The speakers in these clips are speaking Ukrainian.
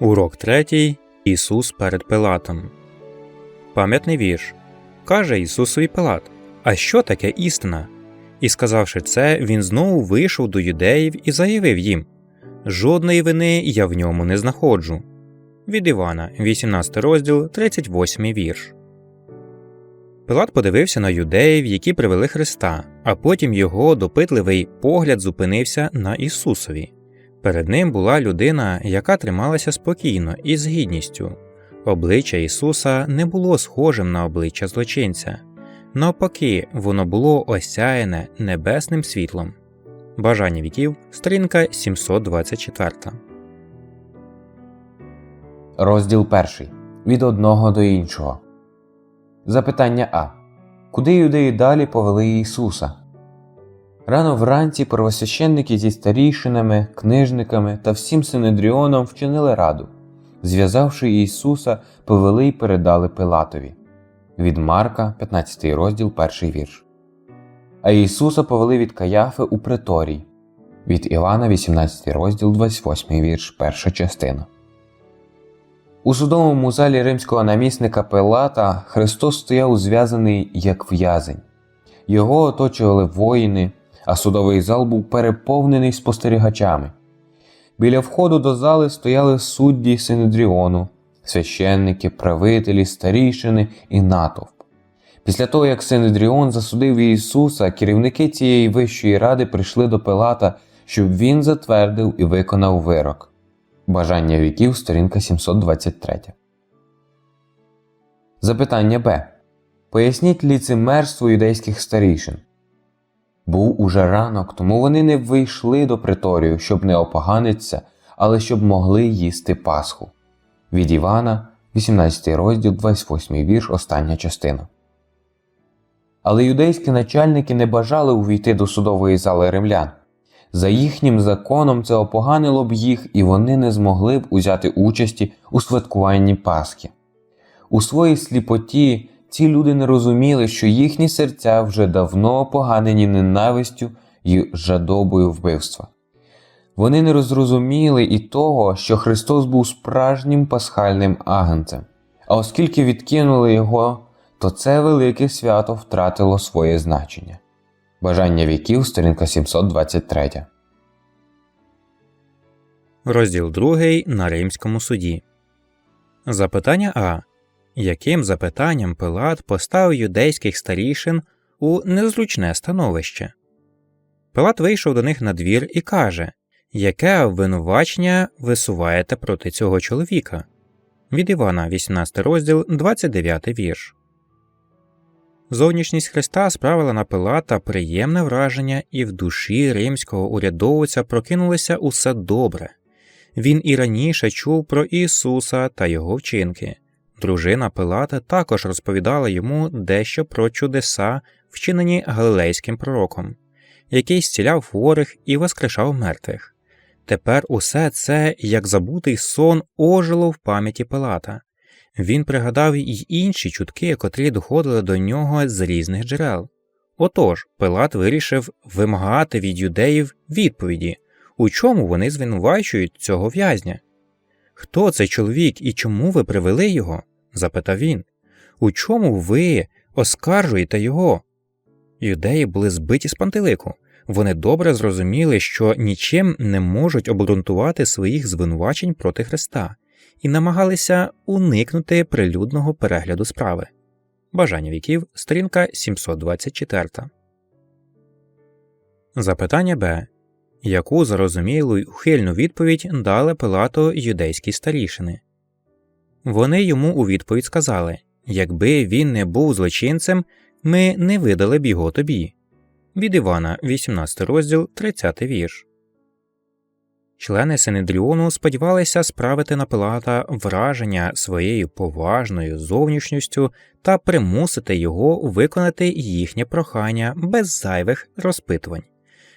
Урок третій. Ісус перед Пилатом. Пам'ятний вірш. Каже Ісусові Пилат: А що таке істина? І сказавши це, він знову вийшов до юдеїв і заявив їм: Жодної вини я в ньому не знаходжу. Від Івана, 18 розділ, 38 вірш. Пилат подивився на юдеїв, які привели Христа, а потім його допитливий погляд зупинився на Ісусові. Перед ним була людина, яка трималася спокійно і з гідністю. Обличчя Ісуса не було схожим на обличчя злочинця. Навпаки, воно було осяяне небесним світлом. Бажання віків, сторінка 724. Розділ перший. Від одного до іншого. Запитання А. Куди юдеї далі повели Ісуса? Рано вранці первосвященники зі старішинами, книжниками та всім синедріоном вчинили раду. Зв'язавши Ісуса, повели й передали Пилатові. Від Марка, 15 розділ, перший вірш. А Ісуса повели від Каяфи у приторій. Від Івана, 18 розділ, 28 вірш, перша частина. У судовому залі римського намісника Пилата Христос стояв зв'язаний як в'язень. Його оточували воїни, а судовий зал був переповнений спостерігачами. Біля входу до зали стояли судді Синедріону, священники, правителі, старішини і натовп. Після того, як Синедріон засудив Ісуса, керівники цієї вищої ради прийшли до Пилата, щоб він затвердив і виконав вирок. Бажання віків, сторінка 723. Запитання Б. Поясніть ліцемерство юдейських старішин. Був уже ранок, тому вони не вийшли до приторію, щоб не опоганитися, але щоб могли їсти Пасху. Від Івана, 18 розділ, 28 вірш, остання частина. Але юдейські начальники не бажали увійти до судової зали римлян. За їхнім законом це опоганило б їх, і вони не змогли б узяти участі у святкуванні Пасхи. У своїй сліпоті ці люди не розуміли, що їхні серця вже давно опоганені ненавистю і жадобою вбивства. Вони не розрозуміли і того, що Христос був справжнім пасхальним агнцем, а оскільки відкинули його, то це велике свято втратило своє значення. Бажання віків, сторінка 723. Розділ 2 на Римському суді. Запитання А. Яким запитанням Пилат поставив юдейських старішин у незручне становище? Пилат вийшов до них на двір і каже Яке обвинувачення висуваєте проти цього чоловіка? Від Івана, 18 розділ, 29 вірш. Зовнішність Христа справила на Пилата приємне враження, і в душі римського урядовця прокинулося усе добре. Він і раніше чув про Ісуса та його вчинки. Дружина Пилата також розповідала йому дещо про чудеса, вчинені галилейським пророком, який зціляв хворих і воскрешав мертвих. Тепер усе це, як забутий сон, ожило в пам'яті Пилата. Він пригадав й інші чутки, котрі доходили до нього з різних джерел. Отож, Пилат вирішив вимагати від юдеїв відповіді, у чому вони звинувачують цього в'язня. Хто цей чоловік і чому ви привели його? запитав він. У чому ви оскаржуєте його? Юдеї були збиті з пантелику. Вони добре зрозуміли, що нічим не можуть обґрунтувати своїх звинувачень проти Христа, і намагалися уникнути прилюдного перегляду справи. Бажання віків, сторінка 724. Запитання Б. Яку зрозумілу й ухильну відповідь дали Пилато юдейські старішини? Вони йому у відповідь сказали Якби він не був злочинцем, ми не видали б його тобі. Від Івана, 18 розділ, 30 вірш. Члени Синедріону сподівалися справити на Пилата враження своєю поважною зовнішністю та примусити його виконати їхнє прохання без зайвих розпитувань.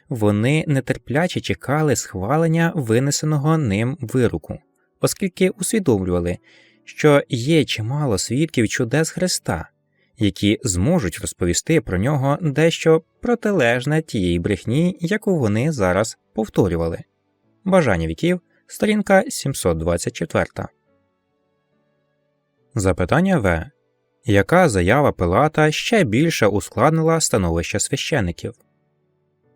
Вони нетерпляче чекали схвалення винесеного ним вироку, оскільки усвідомлювали, що є чимало свідків чудес Христа, які зможуть розповісти про нього дещо протилежне тієї брехні, яку вони зараз повторювали. Бажання віків, сторінка 724. Запитання В. Яка заява Пилата ще більше ускладнила становище священиків?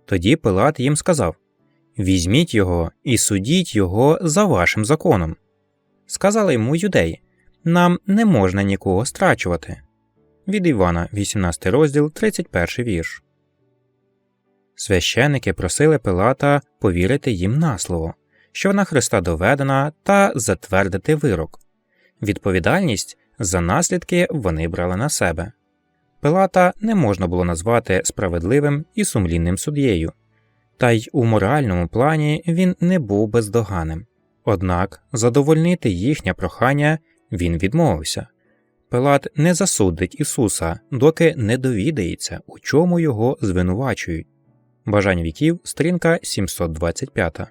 Тоді Пилат їм сказав Візьміть його і судіть його за вашим законом. Сказали йому юдеї Нам не можна нікого страчувати. Від Івана, 18 розділ, 31 вірш. Священики просили Пилата повірити їм на слово, що вона Христа доведена, та затвердити вирок. Відповідальність за наслідки вони брали на себе. Пилата не можна було назвати справедливим і сумлінним суддєю, та й у моральному плані він не був бездоганним. Однак задовольнити їхнє прохання він відмовився. Пилат не засудить Ісуса, доки не довідається, у чому його звинувачують. Бажання віків, сторінка 725.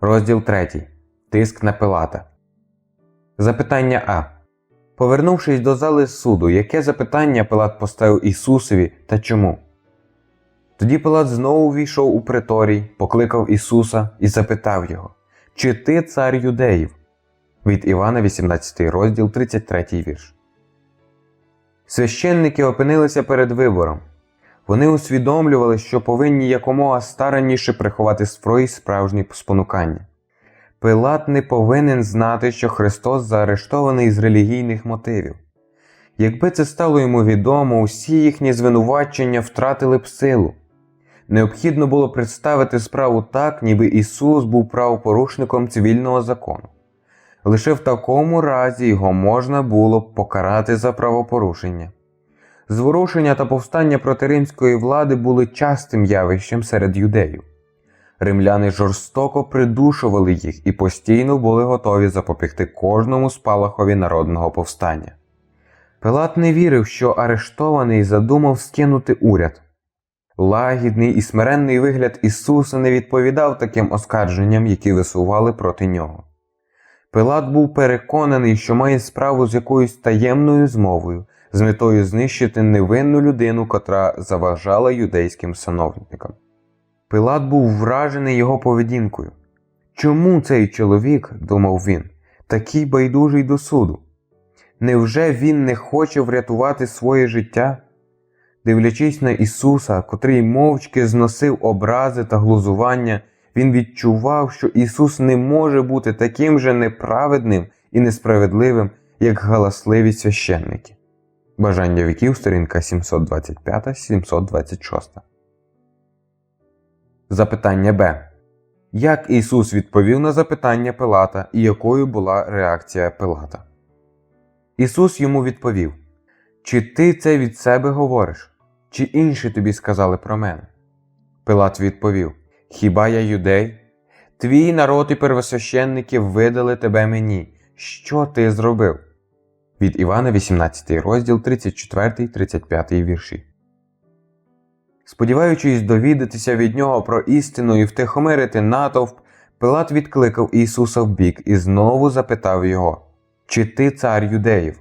Розділ 3. Тиск на Пилата. Запитання А. Повернувшись до зали суду, яке запитання Пилат поставив Ісусові та чому? Тоді Пилат знову війшов у приторій, покликав Ісуса і запитав його: Чи ти цар юдеїв? Від Івана 18 розділ 33 вірш. Священники опинилися перед вибором. Вони усвідомлювали, що повинні якомога старанніше приховати свої справжні спонукання. Пилат не повинен знати, що Христос заарештований з релігійних мотивів. Якби це стало йому відомо, усі їхні звинувачення втратили б силу. Необхідно було представити справу так, ніби Ісус був правопорушником цивільного закону. Лише в такому разі його можна було б покарати за правопорушення. Зворушення та повстання проти римської влади були частим явищем серед юдеїв. Римляни жорстоко придушували їх і постійно були готові запобігти кожному спалахові народного повстання. Пилат не вірив, що арештований задумав скинути уряд. Лагідний і смиренний вигляд Ісуса не відповідав таким оскарженням, які висували проти нього. Пилат був переконаний, що має справу з якоюсь таємною змовою, з метою знищити невинну людину, котра заважала юдейським сановникам. Пилат був вражений його поведінкою. Чому цей чоловік, думав він, такий байдужий до суду? Невже він не хоче врятувати своє життя? Дивлячись на Ісуса, котрий мовчки зносив образи та глузування, він відчував, що Ісус не може бути таким же неправедним і несправедливим, як галасливі священники. Бажання віків, сторінка 725-726. Запитання Б. Як Ісус відповів на запитання Пилата і якою була реакція Пилата? Ісус йому відповів: Чи ти це від себе говориш, чи інші тобі сказали про мене? Пилат відповів: Хіба я юдей? Твій народ і первосвященники видали тебе мені. Що ти зробив? Від Івана 18 розділ 34 35 вірші. Сподіваючись довідатися від нього про істину і втихомирити натовп, Пилат відкликав Ісуса в бік і знову запитав його: Чи ти цар юдеїв?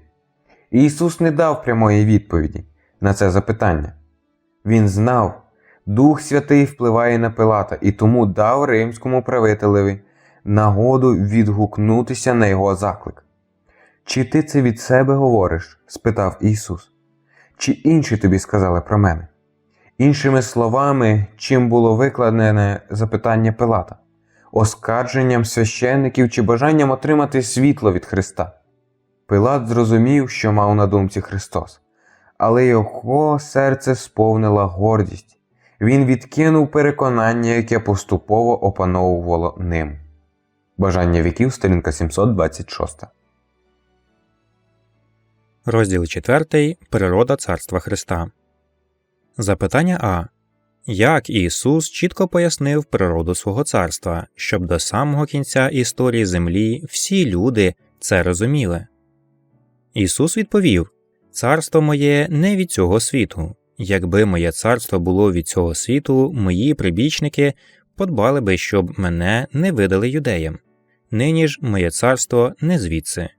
Ісус не дав прямої відповіді на це запитання. Він знав, Дух Святий впливає на Пилата і тому дав римському правителеві нагоду відгукнутися на його заклик. Чи ти це від себе говориш? спитав Ісус. Чи інші тобі сказали про мене? Іншими словами, чим було викладене запитання Пилата, оскарженням священників чи бажанням отримати світло від Христа. Пилат зрозумів, що мав на думці Христос, але його серце сповнила гордість. Він відкинув переконання, яке поступово опановувало ним. Бажання віків, сторінка 726. Розділ 4. Природа Царства Христа. Запитання А. Як Ісус чітко пояснив природу свого царства, щоб до самого кінця історії землі всі люди це розуміли? Ісус відповів: Царство моє не від цього світу. Якби моє царство було від цього світу, мої прибічники подбали би, щоб мене не видали юдеям. Нині ж моє царство не звідси.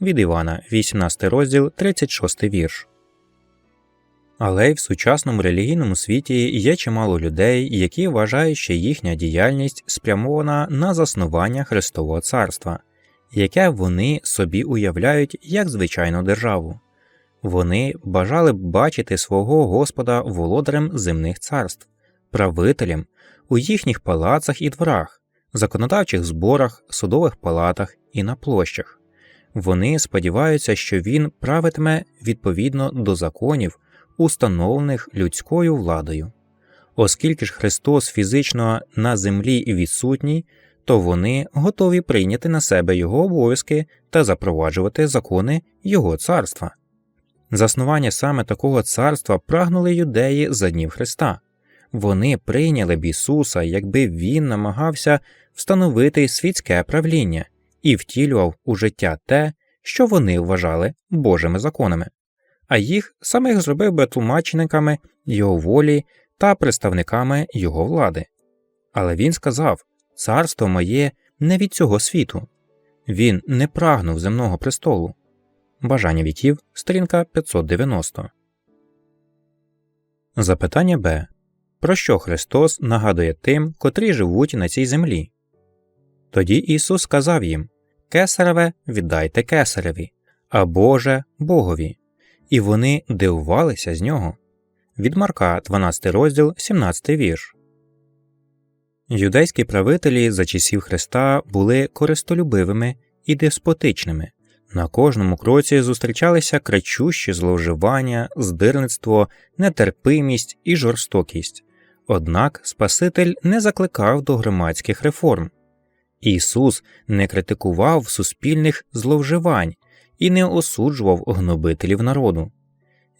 Від Івана, 18 розділ, 36 вірш. Але й в сучасному релігійному світі є чимало людей, які вважають, що їхня діяльність спрямована на заснування Христового царства, яке вони собі уявляють як звичайну державу. Вони бажали б бачити свого Господа володарем земних царств, правителем у їхніх палацах і дворах, законодавчих зборах, судових палатах і на площах. Вони сподіваються, що він правитиме відповідно до законів, установлених людською владою. Оскільки ж Христос фізично на землі відсутній, то вони готові прийняти на себе його обов'язки та запроваджувати закони Його царства. Заснування саме такого царства прагнули юдеї за днів Христа. Вони прийняли б Ісуса, якби Він намагався встановити світське правління і втілював у життя те, що вони вважали Божими законами, а їх самих зробив би тлумачниками Його волі та представниками Його влади. Але він сказав Царство моє не від цього світу. Він не прагнув земного престолу. Бажання віків, сторінка 590. Запитання Б. Про що Христос нагадує тим, котрі живуть на цій землі? Тоді Ісус сказав їм Кесареве віддайте кесареві, а Боже Богові. І вони дивувалися з нього. Від Марка, 12 розділ, 17 вірш. Юдейські правителі за часів Христа були користолюбивими і деспотичними. На кожному кроці зустрічалися кричущі зловживання, здирництво, нетерпимість і жорстокість. Однак Спаситель не закликав до громадських реформ. Ісус не критикував суспільних зловживань і не осуджував гнобителів народу.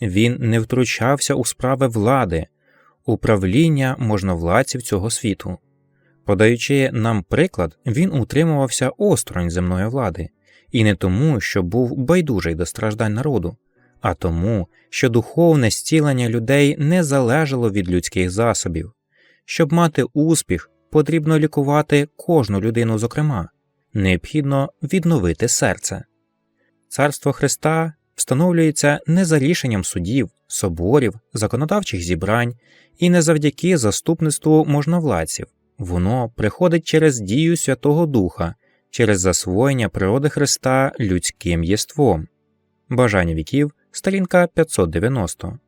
Він не втручався у справи влади, управління можновладців цього світу. Подаючи нам приклад, він утримувався осторонь земної влади, і не тому, що був байдужий до страждань народу, а тому, що духовне зцілення людей не залежало від людських засобів. Щоб мати успіх, потрібно лікувати кожну людину зокрема, необхідно відновити серце. Царство Христа встановлюється не за рішенням судів, соборів, законодавчих зібрань і не завдяки заступництву можновладців. Воно приходить через дію Святого Духа, через засвоєння природи Христа людським єством. Бажання віків, сторінка 590.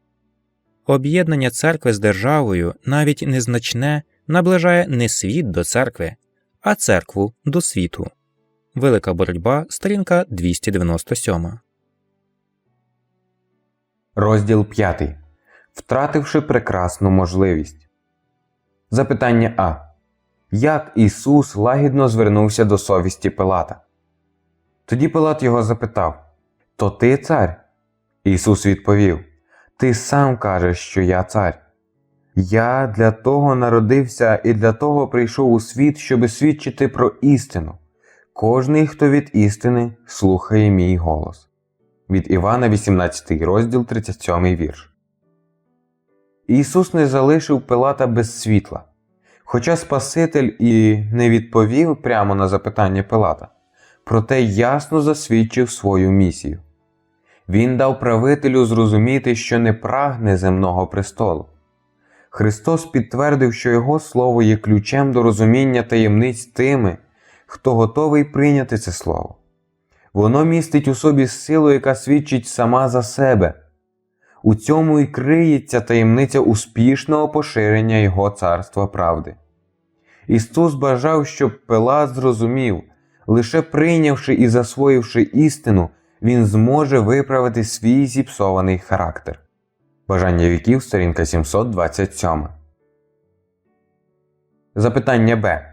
Об'єднання церкви з державою навіть незначне наближає не світ до церкви, а церкву до світу. Велика боротьба, сторінка 297. Розділ 5. Втративши прекрасну можливість. Запитання А. Як Ісус лагідно звернувся до совісті Пилата? Тоді Пилат його запитав То ти цар? Ісус відповів Ти сам кажеш, що я цар. Я для того народився і для того прийшов у світ, щоби свідчити про істину. Кожний, хто від істини, слухає мій голос. Від Івана, 18 розділ, 37 вірш. Ісус не залишив Пилата без світла. Хоча Спаситель і не відповів прямо на запитання Пилата, проте ясно засвідчив свою місію. Він дав правителю зрозуміти, що не прагне земного престолу. Христос підтвердив, що Його Слово є ключем до розуміння таємниць тими, хто готовий прийняти це слово. Воно містить у собі силу, яка свідчить сама за себе. У цьому і криється таємниця успішного поширення Його царства правди. Ісус бажав, щоб Пилат зрозумів, лише прийнявши і засвоївши істину, він зможе виправити свій зіпсований характер. Бажання віків, сторінка 727. Запитання Б.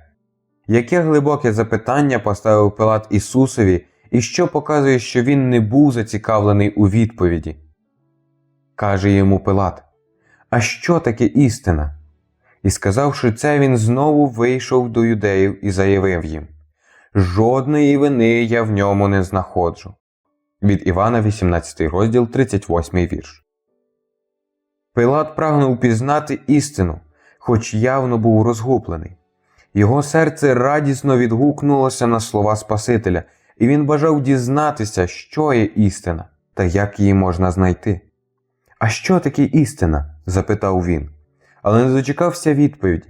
Яке глибоке запитання поставив Пилат Ісусові, і що показує, що він не був зацікавлений у відповіді? Каже йому Пилат: А що таке істина? І сказавши це, він знову вийшов до юдеїв і заявив їм: Жодної вини я в ньому не знаходжу. Від Івана, 18 розділ, 38 вірш. Пилат прагнув пізнати істину, хоч явно був розгублений. Його серце радісно відгукнулося на слова Спасителя, і він бажав дізнатися, що є істина та як її можна знайти. А що таке істина? запитав він, але не дочекався відповіді.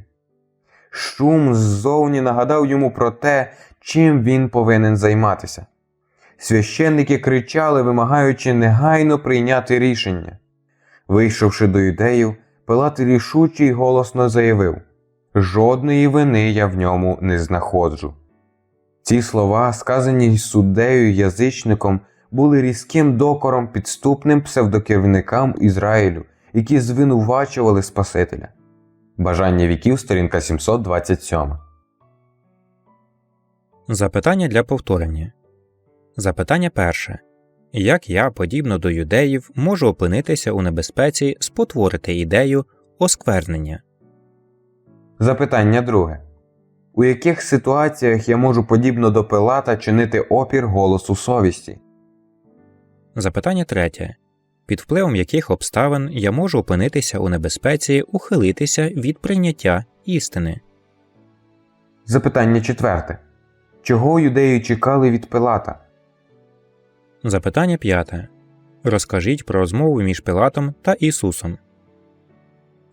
Шум ззовні нагадав йому про те, чим він повинен займатися. Священники кричали, вимагаючи негайно прийняти рішення. Вийшовши до юдеїв, Пилат рішуче й голосно заявив Жодної вини я в ньому не знаходжу. Ці слова, сказані суддею язичником, були різким докором підступним псевдокерівникам Ізраїлю, які звинувачували Спасителя. Бажання віків, сторінка 727. Запитання для повторення. Запитання перше. Як я, подібно до юдеїв, можу опинитися у небезпеці спотворити ідею осквернення? Запитання друге. У яких ситуаціях я можу подібно до Пилата чинити опір голосу совісті? Запитання третє. Під впливом яких обставин я можу опинитися у небезпеці ухилитися від прийняття істини? Запитання четверте. Чого юдеї чекали від Пилата? Запитання п'яте. Розкажіть про розмову між Пилатом та Ісусом.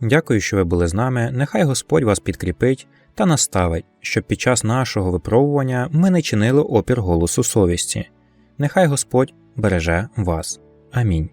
Дякую, що ви були з нами. Нехай Господь вас підкріпить та наставить, щоб під час нашого випробування ми не чинили опір голосу совісті. Нехай Господь береже вас. Амінь.